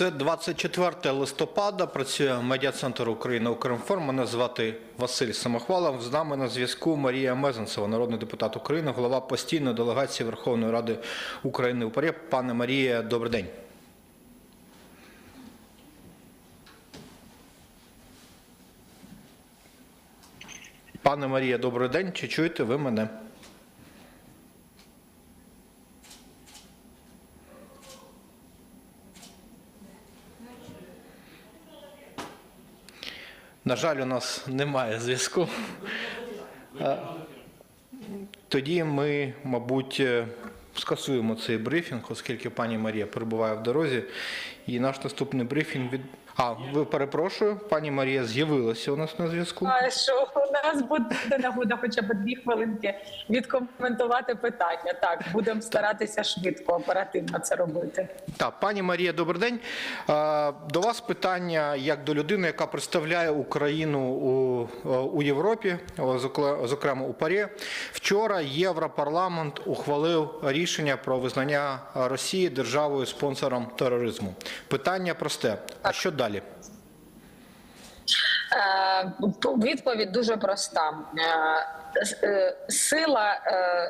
Це 24 листопада. Працює медіа-центр України «Укрінформ». Мене звати Василь Самохвалов. З нами на зв'язку Марія Мезенцева, народний депутат України, голова постійної делегації Верховної Ради України у ПАРЄ. Пане Марія, добрий день. Пане Марія, добрий день. Чи чуєте ви мене? На жаль, у нас немає зв'язку. Тоді ми, мабуть, е, скасуємо цей брифінг, оскільки пані Марія перебуває в дорозі. І наш наступний брифінг від. А, ви перепрошую, пані Марія з'явилася у нас на зв'язку. А що у нас буде нагода хоча б дві хвилинки відкоментувати питання. Так, будемо старатися швидко, оперативно це робити. Так, пані Марія, добрий день. До вас питання як до людини, яка представляє Україну у, е, у Європі, зокрема у ПАРЄ. Вчора Європарламент ухвалив рішення про визнання Росії державою спонсором тероризму. Питання просте: а що далі? Е, Відповідь дуже проста. Е, е, Сила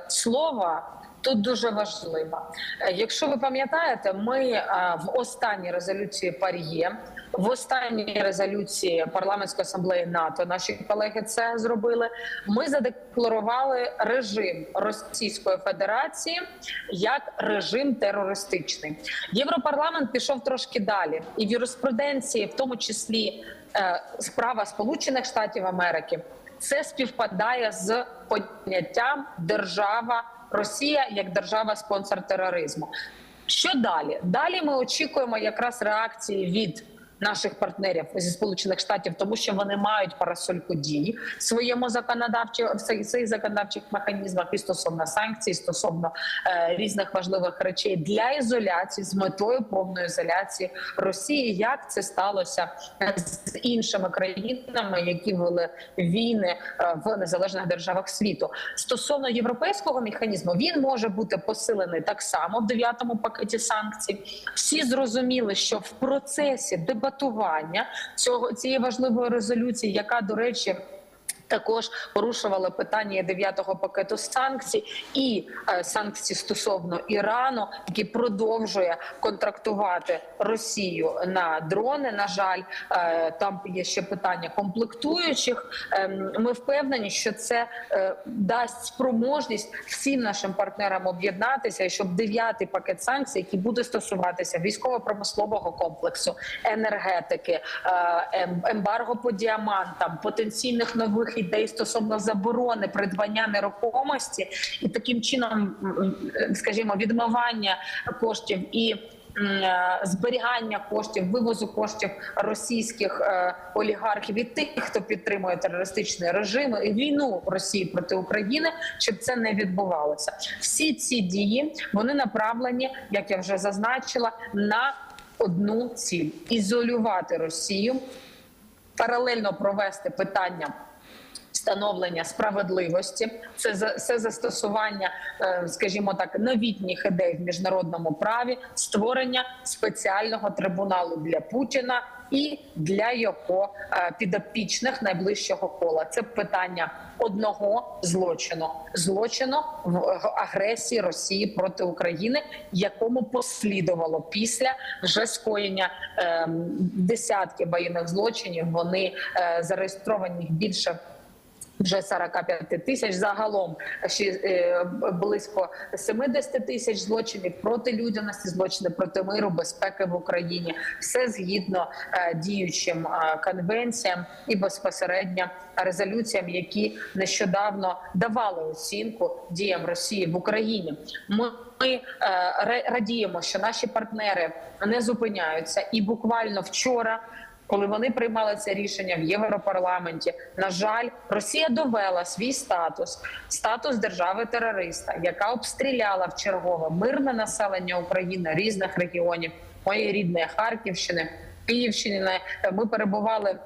слова. Тут дуже важлива. Якщо ви пам'ятаєте, ми в останній резолюції Пар'є, в останній резолюції парламентської асамблеї НАТО, наші колеги це зробили. Ми задекларували режим Російської Федерації як режим терористичний. Європарламент пішов трошки далі, і в юриспруденції, в тому числі справа Сполучених Штатів Америки, це співпадає з поняттям держава Росія як держава-спонсор тероризму. Що далі? Далі ми очікуємо якраз реакції від наших партнерів зі сполучених штатів, тому що вони мають парасольку дій в своєму законодавчі в цих- законодавчих механізмах і стосовно санкцій, стосовно е, різних важливих речей для ізоляції з метою повної ізоляції Росії. Як це сталося е, з іншими країнами, які вели війни е, в незалежних державах світу? Стосовно європейського механізму, він може бути посилений так само в дев'ятому пакеті санкцій. Всі зрозуміли, що в процесі дебатування цього цієї важливої резолюції, яка до речі. Також порушували питання дев'ятого пакету санкцій і е, санкцій стосовно Ірану, який продовжує контрактувати Росію на дрони. На жаль, е, там є ще питання комплектуючих. Ем, Ми впевнені, що це е, дасть спроможність всім нашим партнерам об'єднатися, щоб дев'ятий пакет санкцій, який буде стосуватися військово-промислового комплексу, енергетики, ем- ембарго по діамантам, потенційних нових ідей стосовно заборони придбання нерухомості, і таким чином, скажімо, відмивання коштів і. е, Зберігання коштів, вивозу коштів російських е, олігархів і тих, хто підтримує терористичні режими і війну Росії проти України, щоб це не відбувалося. Всі ці дії вони направлені, як я вже зазначила, на одну ціль ізолювати Росію, паралельно провести питання. Встановлення справедливості це це застосування, е, скажімо так, новітніх ідей в міжнародному праві, створення спеціального трибуналу для Путіна і для його е, підопічних найближчого кола. Це питання одного злочину злочину в агресії Росії проти України, якому послідувало після вже скоєння е, десятки воєнних злочинів. Вони е, зареєстровані більше. Вже 45 тисяч загалом ще е, близько 70 тисяч злочинів проти людяності, злочини проти миру, безпеки в Україні. Все згідно е, діючим е, конвенціям і безпосередньо резолюціям, які нещодавно давали оцінку діям Росії в Україні. Ми ми радіємо, що наші партнери не зупиняються, і буквально вчора. Коли вони приймали це рішення в Європарламенті, на жаль, Росія довела свій статус, статус держави-терориста, яка обстріляла в чергове мирне населення України різних регіонів, моєї рідної Харківщини, Київщини. Ми перебували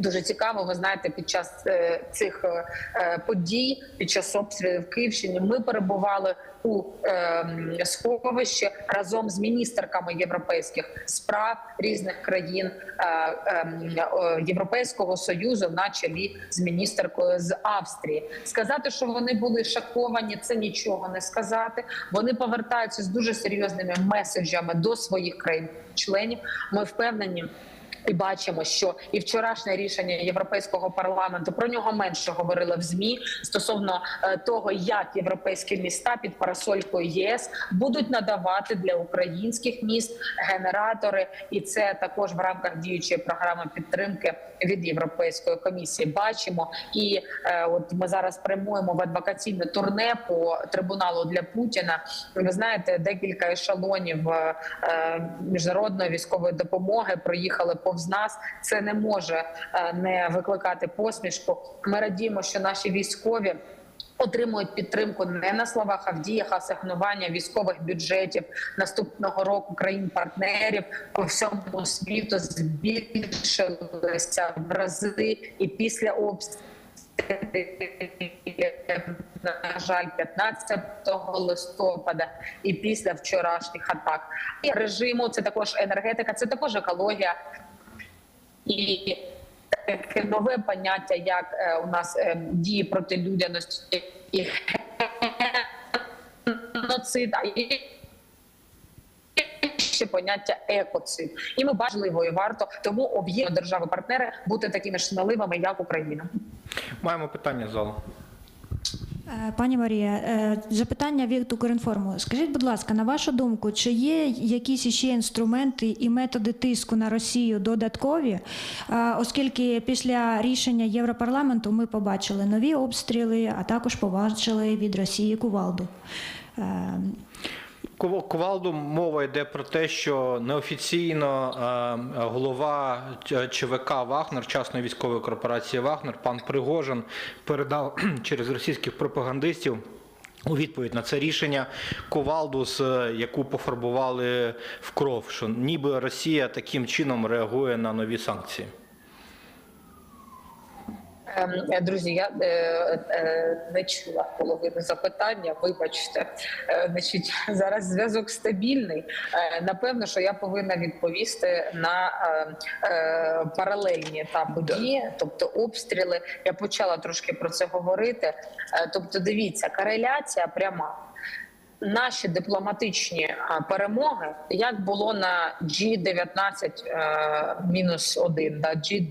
дуже цікаво. Ви знаєте, під час е, цих е, подій, під час обстрілів в Київщині, ми перебували у е, сховищі разом з міністерками європейських справ різних країн е, е, е, Європейського союзу, на чолі з міністеркою з Австрії. Сказати, що вони були шоковані, це нічого не сказати. Вони повертаються з дуже серйозними меседжами до своїх країн-членів. Ми впевнені. І бачимо, що і вчорашнє рішення європейського парламенту про нього менше говорили в змі стосовно е, того, як європейські міста під парасолькою ЄС будуть надавати для українських міст генератори, і це також в рамках діючої програми підтримки від європейської комісії. Бачимо, і е, от ми зараз прямуємо в адвокаційне турне по трибуналу для Путіна. Ви знаєте, декілька ешелонів е, міжнародної військової допомоги проїхали повз нас. Це не може е, не викликати посмішку. Ми радіємо, що наші військові. Отримують підтримку не на словах, а в діях асигнування військових бюджетів наступного року країн-партнерів по всьому світу збільшилися в рази і після обстрілів на жаль, 15 листопада і після вчорашніх атак і режиму. Це також енергетика, це також екологія і таке нове поняття, як е, у нас е, дії проти людяності і геноцид, а ще поняття екоцид. І ми важливо і варто тому об'єднано держави-партнери бути такими ж сміливими, як Україна. Маємо питання з залу. Е, Пані Марія, е, запитання від Укрінформу. Скажіть, будь ласка, на вашу думку, чи є якісь іще інструменти і методи тиску на Росію додаткові, Е, оскільки після рішення Європарламенту ми побачили нові обстріли, а також побачили від Росії кувалду. Е, Ковалду мова йде про те, що неофіційно е, голова ЧВК Вагнер, частної військової корпорації Вагнер, пан Пригожин, передав через російських пропагандистів. У відповідь на це рішення ковалду, з е, яку пофарбували в кров, що ніби Росія таким чином реагує на нові санкції. Ем, е, Друзі, я е, е, не чула половину запитання. Вибачте, значить, зараз зв'язок стабільний. Напевно, що я повинна відповісти на паралельні та події, тобто обстріли. Я почала трошки про це говорити. Тобто, дивіться, кореляція пряма. Наші дипломатичні перемоги, як було на G19 е, мінус 1, да, G,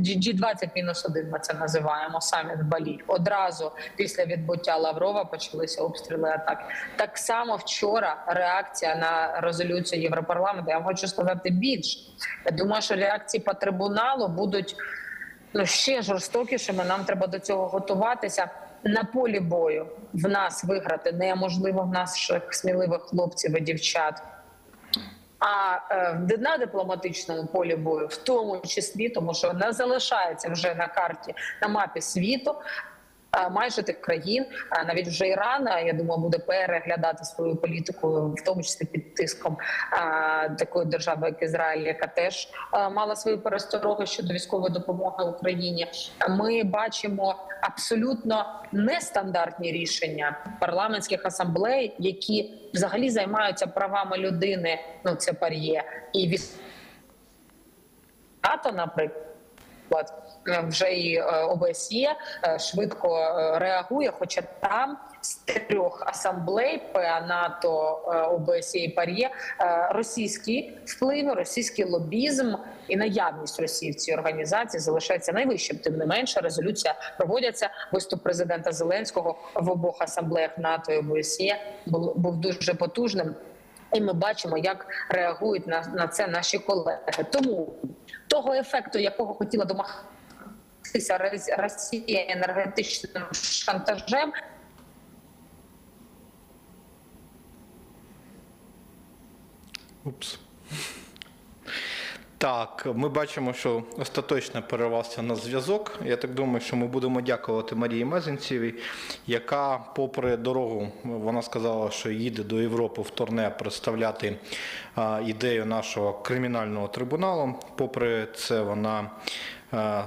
G20 мінус 1 ми це називаємо саміт Балі. Одразу після відбуття Лаврова почалися обстріли атаки. Так само вчора реакція на резолюцію Європарламенту. Я хочу сказати більше. Я думаю, що реакції по трибуналу будуть ну ще жорстокішими. Нам треба до цього готуватися. На полі бою в нас виграти неможливо в наших сміливих хлопців і дівчат. А е, на дипломатичному полі бою, в тому числі, тому що не залишається вже на карті на мапі світу. Е, Майже тих країн, а навіть вже Іран, я думаю, буде переглядати свою політику, в тому числі під тиском такої держави, як Ізраїль, яка теж мала свої перестороги щодо військової допомоги Україні. Ми бачимо абсолютно нестандартні рішення парламентських асамблей, які взагалі займаються правами людини. Ну це пар'є і від наприклад. Е, Вже і е, ОБСЄ е, швидко реагує, хоча там з трьох асамблей ПА НАТО, ОБСЄ і ПАРЄ е, російський російський лобізм і наявність Росії в цій організації залишається найвищим. Тим не менше, резолюція проводяться. Виступ президента Зеленського в обох асамблеях НАТО і ОБСЄ був, дуже потужним. І ми бачимо, як реагують на, на це наші колеги. Тому того ефекту, якого хотіла домогтися Роз- Росія енергетичним шантажем, Упс. Так, ми бачимо, що остаточно перервався на зв'язок. Я так думаю, що ми будемо дякувати Марії Мезенцевій, яка, попри дорогу, вона сказала, що їде до Європи в турне представляти ідею нашого кримінального трибуналу. Попри це, вона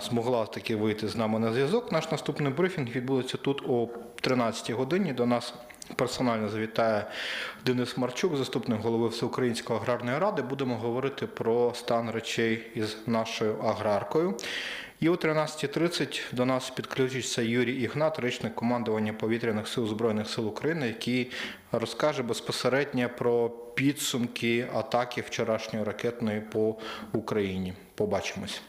змогла таки вийти з нами на зв'язок. Наш наступний брифінг відбудеться тут о 13 годині. До нас персонально завітає Денис Марчук, заступник голови Всеукраїнської аграрної ради. Будемо говорити про стан речей із нашою аграркою. І о 13.30 до нас підключиться Юрій Ігнат, речник командування повітряних сил Збройних сил України, який розкаже безпосередньо про підсумки атаки вчорашньої ракетної по Україні. Побачимось.